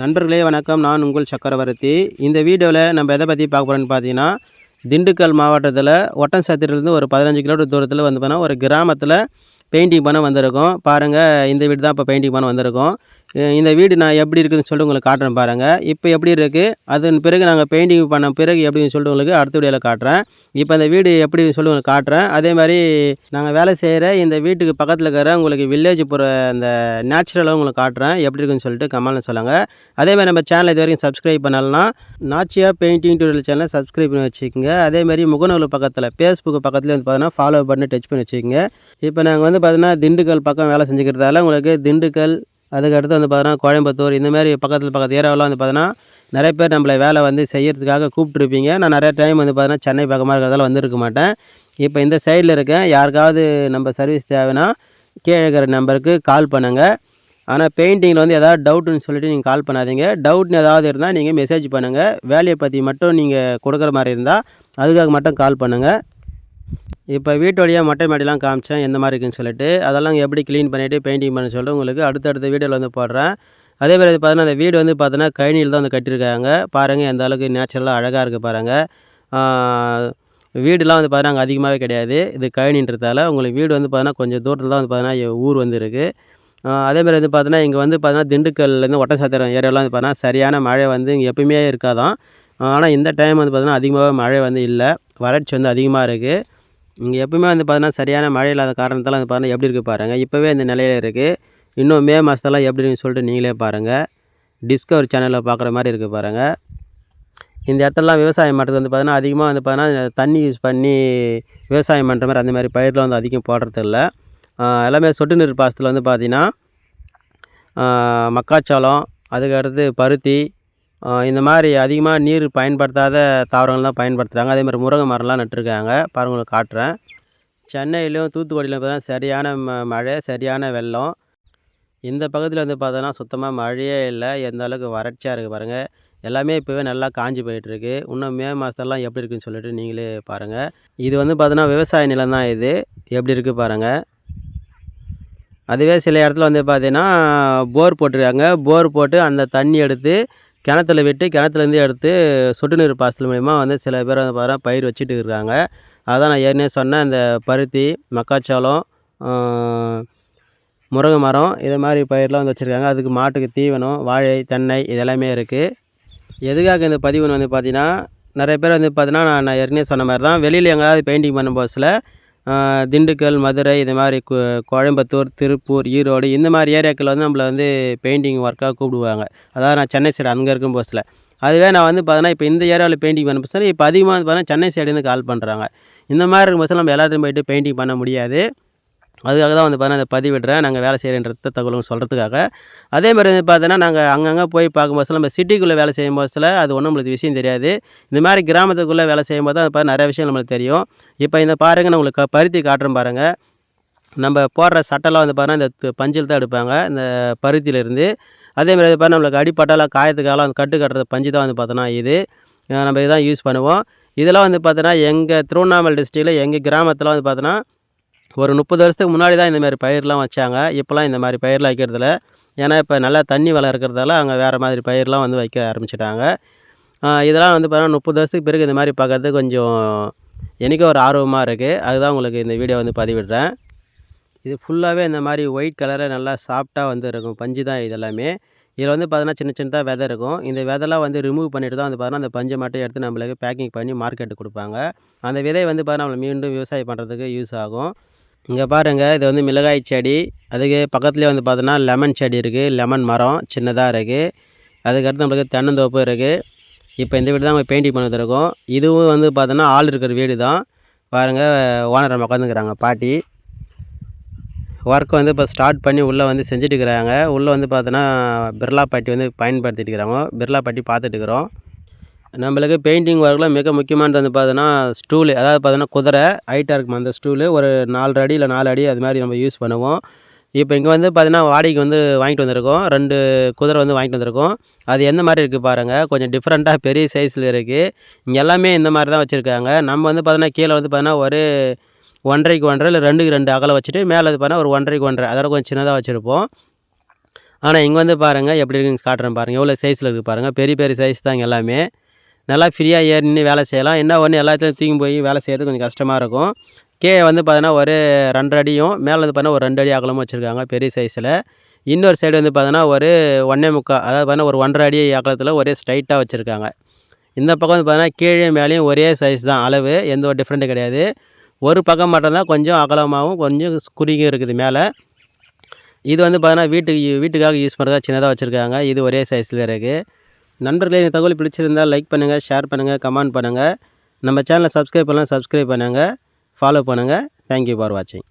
நண்பர்களே வணக்கம். நான் உங்கள் சக்கரவர்த்தி. இந்த வீடியோவில் நம்ம எதை பற்றி பார்க்க போகிறோன்னு பார்த்தீங்கன்னா திண்டுக்கல் மாவட்டத்தில் ஒட்டன்சத்திரிலேருந்து ஒரு பதினஞ்சு கிலோமீட்டர் தூரத்தில் வந்து பார்த்தீங்கன்னா ஒரு கிராமத்தில் பெயிண்டிங் பண்ண வந்திருக்கோம். பாருங்கள் இந்த வீடு தான் இப்போ பெயிண்டிங் பண்ண வந்திருக்கோம். இந்த வீடு நான் எப்படி இருக்குதுன்னு சொல்லிட்டு உங்களுக்கு காட்டுறேன் பாருங்கள் இப்போ எப்படி இருக்குது அதன் பிறகு நாங்கள் பெயிண்டிங் பண்ண பிறகு எப்படின்னு சொல்லிட்டு உங்களுக்கு அடுத்த வீடியோவில் காட்டுறேன். இப்போ இந்த வீடு எப்படின்னு சொல்லி உங்களுக்கு காட்டுறேன். அதே மாதிரி நாங்கள் வேலை செய்கிற இந்த வீட்டுக்கு பக்கத்தில் இருக்கிற உங்களுக்கு வில்லேஜ் போகிற அந்த நேச்சுரலாக உங்களுக்கு காட்டுறேன். எப்படி இருக்குன்னு சொல்லிட்டு கமெண்ட்டில் சொல்லுங்கள் அதே மாதிரி நம்ம சேனல் இது வரைக்கும் சப்ஸ்கிரைப் பண்ணலன்னா நாச்சியா பெயிண்டிங் டூரியல் சேனலை சப்ஸ்கிரைப் பண்ணி வச்சுக்கோங்க. அதே மாதிரி முகநூல் பக்கத்தில் ஃபேஸ்புக் பக்கத்தில் வந்து பார்த்தீங்கன்னா ஃபாலோ பண்ணி டச் பண்ணி வச்சுக்கோங்க. இப்போ நாங்கள் வந்து வந்து பார்த்தீங்கன்னா திண்டுக்கல் பக்கம் வேலை செஞ்சுக்கிறதால உங்களுக்கு திண்டுக்கல் அதுக்கடுத்து வந்து பார்த்தீங்கன்னா கோயம்புத்தூர் இந்த மாதிரி பக்கத்தில் பக்கத்து ஏரியாவெலாம் வந்து பார்த்தீங்கன்னா நிறைய பேர் நம்மளை வேலை வந்து செய்யறதுக்காக கூப்பிட்ருப்பீங்க நான் நிறைய டைம் வந்து பார்த்தீங்கன்னா சென்னை பக்கமாக இருக்கிறதால வந்துருக்க மாட்டேன். இப்போ இந்த சைடில் இருக்கேன். யாருக்காவது நம்ம சர்வீஸ் தேவைன்னா கீழே இருக்கிற நம்பருக்கு கால் பண்ணுங்கள் ஆனால் பெயிண்டிங்கில் வந்து எதாவது டவுட்டுன்னு சொல்லிட்டு நீங்கள் கால் பண்ணாதீங்க. டவுட்னு ஏதாவது இருந்தால் நீங்கள் மெசேஜ் பண்ணுங்கள் வேலையை பற்றி மட்டும் நீங்கள் கொடுக்குற மாதிரி இருந்தால் அதுக்காக மட்டும் கால் பண்ணுங்கள் இப்போ வீட்டோடைய மொட்டை மாடிலாம் காமிச்சேன் எந்த மாதிரி இருக்குன்னு சொல்லிட்டு. அதெல்லாம் எப்படி க்ளீன் பண்ணிவிட்டு பெயிண்டிங் பண்ண சொல்லிட்டு உங்களுக்கு அடுத்தடுத்த வீடியோவில் வந்து போடுறேன். அதே மாதிரி வந்து பார்த்தீங்கன்னா அந்த வீடு வந்து பார்த்தீங்கன்னா கழனியில் தான் வந்து கட்டியிருக்காங்க. பாருங்கள் எந்த அளவுக்கு நேச்சுரலாக அழகாக இருக்குது பாருங்கள் வீடுலாம் வந்து பார்த்தீங்கன்னா அங்கே அதிகமாகவே கிடையாது. இது கழனின்றதால உங்களுக்கு வீடு வந்து பார்த்தீங்கன்னா கொஞ்சம் தூரத்தில் தான் வந்து பார்த்தீங்கன்னா ஊர் வந்து இருக்குது அதே மாதிரி வந்து பார்த்தீங்கன்னா இங்கே வந்து பார்த்தீங்கன்னா திண்டுக்கல்லேருந்து ஒட்டசாத்திரம் ஏரியாலாம் வந்து பார்த்தீங்கன்னா சரியான மழை வந்து இங்கே எப்பயுமே இருக்காதான். ஆனால் இந்த டைம் வந்து பார்த்தீங்கன்னா அதிகமாக மழை வந்து இல்லை. வறட்சி வந்து அதிகமாக இருக்குது இங்கே எப்பவுமே வந்து பார்த்தீங்கன்னா சரியான மழை இல்லாத காரணத்தால் வந்து பார்த்தீங்கன்னா எப்படி இருக்குது பாருங்கள் இப்போவே இந்த நிலையில் இருக்குது இன்னும் மே மாதத்தெல்லாம் எப்படின்னு சொல்லிட்டு நீங்களே பாருங்கள் டிஸ்கவர் சேனலில் பார்க்குற மாதிரி இருக்குது பாருங்கள் இந்த இடத்துலலாம் விவசாயம் பண்ணுறது வந்து பார்த்தீங்கன்னா அதிகமாக வந்து பார்த்தீங்கன்னா தண்ணி யூஸ் பண்ணி விவசாயம் பண்ணுற மாதிரி அந்த மாதிரி பயிரெலாம் வந்து அதிகம் போடுறது இல்லை எல்லாமே சொட்டு நீர் பாசத்தில் வந்து பார்த்திங்கன்னா மக்காச்சோளம் அதுக்கடுத்து பருத்தி இந்த மாதிரி அதிகமாக நீர் பயன்படுத்தாத தாவரங்கள் தான் பயன்படுத்துகிறாங்க அதே மாதிரி முருங்கை மரம்லாம் நட்டுருக்காங்க. பாருங்கள் உங்களுக்கு காட்டுறேன். சென்னையிலையும் தூத்துக்குடியிலும் பார்த்தா சரியான ம மழை சரியான வெள்ளம். இந்த பக்கத்தில் வந்து பார்த்தோன்னா சுத்தமாக மழையே இல்லை. எந்த அளவுக்கு வறட்சியாக இருக்குது பாருங்கள் எல்லாமே இப்போவே நல்லா காஞ்சி போயிட்டுருக்கு. இன்னும் மே மாதத்தெல்லாம் எப்படி இருக்குன்னு சொல்லிட்டு நீங்களே பாருங்கள் இது வந்து பார்த்தோன்னா விவசாய நிலம் தான் இது. எப்படி இருக்குது பாருங்கள் அதுவே சில இடத்துல வந்து பார்த்தீங்கன்னா போர் போட்டிருக்காங்க. போர் போட்டு அந்த தண்ணி எடுத்து கிணத்துல விட்டு கிணத்துலேருந்து எடுத்து சொட்டு நீர் பாசல் மூலிமா வந்து சில பேர் வந்து பார்த்தா பயிர் வச்சுட்டு இருக்காங்க. அதான் நான் ஏற்கனவே சொன்னேன் இந்த பருத்தி மக்காச்சோளம் முருங்கை மரம் இது மாதிரி பயிரெலாம் வந்து வச்சுருக்காங்க. அதுக்கு மாட்டுக்கு தீவனம் வாழை தென்னை இதெல்லாமே இருக்குது எதுக்காக இந்த பதிவுன்னு வந்து பார்த்திங்கன்னா நிறைய பேர் வந்து பார்த்தீங்கன்னா நான் நான் ஏற்கனவே சொன்ன மாதிரி தான் வெளியில் எங்கேயாவது பெயிண்டிங் பண்ணும் போதில் திண்டுக்கல் மதுரை இது மாதிரி கோயம்புத்தூர் திருப்பூர் ஈரோடு இந்த மாதிரி ஏரியாக்களில் வந்து நம்மளை வந்து பெயிண்டிங் ஒர்க்காக கூப்பிடுவாங்க. அதாவது நான் சென்னை சைடு அங்கே இருக்கும் போஸ்ட்டில் அதுவே நான் வந்து பார்த்தீங்கன்னா இப்போ இந்த ஏரியாவில் பெயிண்டிங் பண்ண போஸ்ட்டில் இப்போ அதிகமாக வந்து பார்த்தீங்கன்னா சென்னை சைடுலேருந்து கால் பண்ணுறாங்க இந்த மாதிரி இருக்கும் போஸ்ட்டில் நம்ம எல்லாத்தையும் போயிட்டு பெயிண்டிங் பண்ண முடியாது. அதுக்காக தான் வந்து பார்த்தீங்கன்னா அதை பதிவிடுறேன். நாங்கள் வேலை செய்கிறேன்றத தகவலும் சொல்கிறதுக்காக அதே மாதிரி வந்து பார்த்தீங்கன்னா நாங்கள் அங்கங்கே போய் பார்க்கும்போது நம்ம சிட்டிக்குள்ளே வேலை செய்யும் போதில் அது ஒன்றும் நம்மளுக்கு விஷயம் தெரியாது. இந்த மாதிரி கிராமத்துக்குள்ளே வேலை செய்யும் போது தான் நிறைய விஷயம் நம்மளுக்கு தெரியும். இப்போ இந்த பாருங்கள் நான் உங்களுக்கு பருத்தி காட்டுறேன் பாருங்கள் நம்ம போடுற சட்டெல்லாம் வந்து பார்த்தீங்கன்னா இந்த பஞ்சில் தான் எடுப்பாங்க இந்த பருத்தியிலேருந்து அதே மாதிரி வந்து பார்த்தீங்கன்னா நம்மளுக்கு அடிப்பட்டாலாம் காயத்துக்காலாம் அந்த கட்டு கட்டுறது பஞ்சு தான் வந்து பார்த்தோன்னா இது. நம்ம இதான் யூஸ் பண்ணுவோம். இதெல்லாம் வந்து பார்த்தோன்னா எங்கள் திருவண்ணாமலை டிஸ்ட்ரிக்டில் எங்கள் கிராமத்தில் வந்து பார்த்தோன்னா ஒரு முப்பது வருஷத்துக்கு முன்னாடி தான் இந்த மாதிரி பயிர்லாம் வச்சாங்க. இப்போலாம் இந்த மாதிரி பயிர்லாம் வைக்கிறதில்ல. ஏன்னா இப்போ நல்லா தண்ணி வளம் இருக்கிறதால அங்கே வேறு மாதிரி பயிர்லாம் வந்து வைக்க ஆரம்பிச்சிட்டாங்க. இதெல்லாம் வந்து பார்த்தீங்கன்னா முப்பது வருஷத்துக்கு பிறகு இந்த மாதிரி பார்க்கறது கொஞ்சம் எனக்கே ஒரு ஆர்வமாக இருக்குது அதுதான் உங்களுக்கு இந்த வீடியோ வந்து பதிவிடுறேன். இது ஃபுல்லாகவே இந்த மாதிரி ஒயிட் கலரில் நல்லா சாஃப்டாக வந்து இருக்கும். பஞ்சு தான் இதெல்லாமே. இதில் வந்து பார்த்தீங்கன்னா சின்ன சின்னதாக விதை இருக்கும். இந்த விதைலாம் வந்து ரிமூவ் பண்ணிட்டு தான் வந்து பார்த்தீங்கன்னா அந்த பஞ்சை மட்டும் எடுத்து நம்மளுக்கு பேக்கிங் பண்ணி மார்க்கெட்டுக்கு கொடுப்பாங்க. அந்த விதை வந்து பார்த்தீங்கன்னா நம்மளை மீண்டும் விவசாயம் பண்ணுறதுக்கு யூஸ் ஆகும். இங்கே பாருங்கள் இது வந்து மிளகாய் செடி. அதுக்கு பக்கத்துலேயே வந்து பார்த்தோன்னா லெமன் செடி இருக்குது லெமன் மரம் சின்னதாக இருக்குது அதுக்கடுத்து நம்மளுக்கு தென்னந்தோப்பு இருக்குது இப்போ இந்த வீடு தான் நம்ம பெயிண்டிங் பண்ண வந்திருக்கோம் இதுவும் வந்து பார்த்தோன்னா ஆள் இருக்கிற வீடு தான். பாருங்கள் ஓனர் உட்காந்துக்கிறாங்க பாட்டி. ஒர்க் வந்து இப்போ ஸ்டார்ட் பண்ணி உள்ளே வந்து செஞ்சுட்டு இருக்கிறாங்க. உள்ளே வந்து பார்த்தோன்னா பிர்லா பட்டி வந்து பயன்படுத்திட்டு இருக்கிறாங்க. பிர்லா பட்டி பார்த்துட்டு இருக்கிறோம். நம்மளுக்கு பெயிண்டிங் ஒர்க்கில் மிக முக்கியமானது வந்து பார்த்தோன்னா ஸ்டூலு அதாவது பார்த்தோன்னா குதிரை ஹைட்டாக இருக்கும் அந்த ஸ்டூலு ஒரு நாலரை அடி இல்லை நாலு அடி அது மாதிரி நம்ம யூஸ் பண்ணுவோம். இப்போ இங்கே வந்து பார்த்தீங்கன்னா வாடகைக்கு வந்து வாங்கிட்டு வந்திருக்கோம். ரெண்டு குதிரை வந்து வாங்கிட்டு வந்திருக்கோம். அது எந்த மாதிரி இருக்குது பாருங்கள் கொஞ்சம் டிஃப்ரெண்ட்டாக பெரிய சைஸில் இருக்குது இங்கே எல்லாமே இந்த மாதிரி தான் வச்சுருக்காங்க. நம்ம வந்து பார்த்தோன்னா கீழே வந்து பார்த்தீங்கன்னா ஒரு ஒன்றரைக்கு ஒன்றரை இல்லை ரெண்டுக்கு ரெண்டு அகலம் வச்சுட்டு மேலே வந்து பார்த்தீங்கன்னா ஒரு ஒன்றரைக்கு ஒன்றரை. அதோட கொஞ்சம் சின்னதாக வச்சுருப்போம். ஆனால் இங்கே வந்து பாருங்கள் எப்படி இருக்குன்னு காட்டுறேன் பாருங்கள் எவ்வளோ சைஸில் இருக்குது பாருங்கள் பெரிய பெரிய சைஸ் தான் எல்லாமே. நல்லா ஃப்ரீயாக ஏறி நின்று வேலை செய்யலாம். என்ன ஒன்று எல்லாத்தையும் தூக்கி போய் வேலை செய்யறது கொஞ்சம் கஷ்டமாக இருக்கும். கீழே வந்து பார்த்தீங்கன்னா ஒரு ரெண்டு அடியும் மேலே வந்து பார்த்தீங்கன்னா ஒரு ரெண்டு அடி அகலமும் வச்சுருக்காங்க பெரிய சைஸில் இன்னொரு சைடு வந்து பார்த்தீங்கன்னா ஒரு ஒன்றே முக்கால் அதாவது பார்த்தீங்கன்னா ஒரு ஒன்றரை அடி அகலத்தில் ஒரே ஸ்ட்ரைட்டாக வச்சுருக்காங்க. இந்த பக்கம் வந்து பார்த்தீங்கன்னா கீழே மேலேயும் ஒரே சைஸ் தான் அளவு எந்த ஒரு டிஃப்ரெண்ட்டும் கிடையாது. ஒரு பக்கம் மட்டும்தான் கொஞ்சம் அகலமாகவும் கொஞ்சம் குறுகியும் இருக்குது மேலே. இது வந்து பார்த்தீங்கன்னா வீட்டுக்கு வீட்டுக்காக யூஸ் பண்ணுறதா சின்னதாக வச்சுருக்காங்க. இது ஒரே சைஸில் இருக்குது நண்பர்களே இந்த தகவல் பிடிச்சிருந்தால் லைக் பண்ணுங்கள் ஷேர் பண்ணுங்கள் கமெண்ட் பண்ணுங்கள் நம்ம சேனலை சப்ஸ்கிரைப் பண்ணலாம் சப்ஸ்கிரைப் பண்ணுங்கள் ஃபாலோ பண்ணுங்கள் தேங்க்யூ ஃபார் வாட்சிங்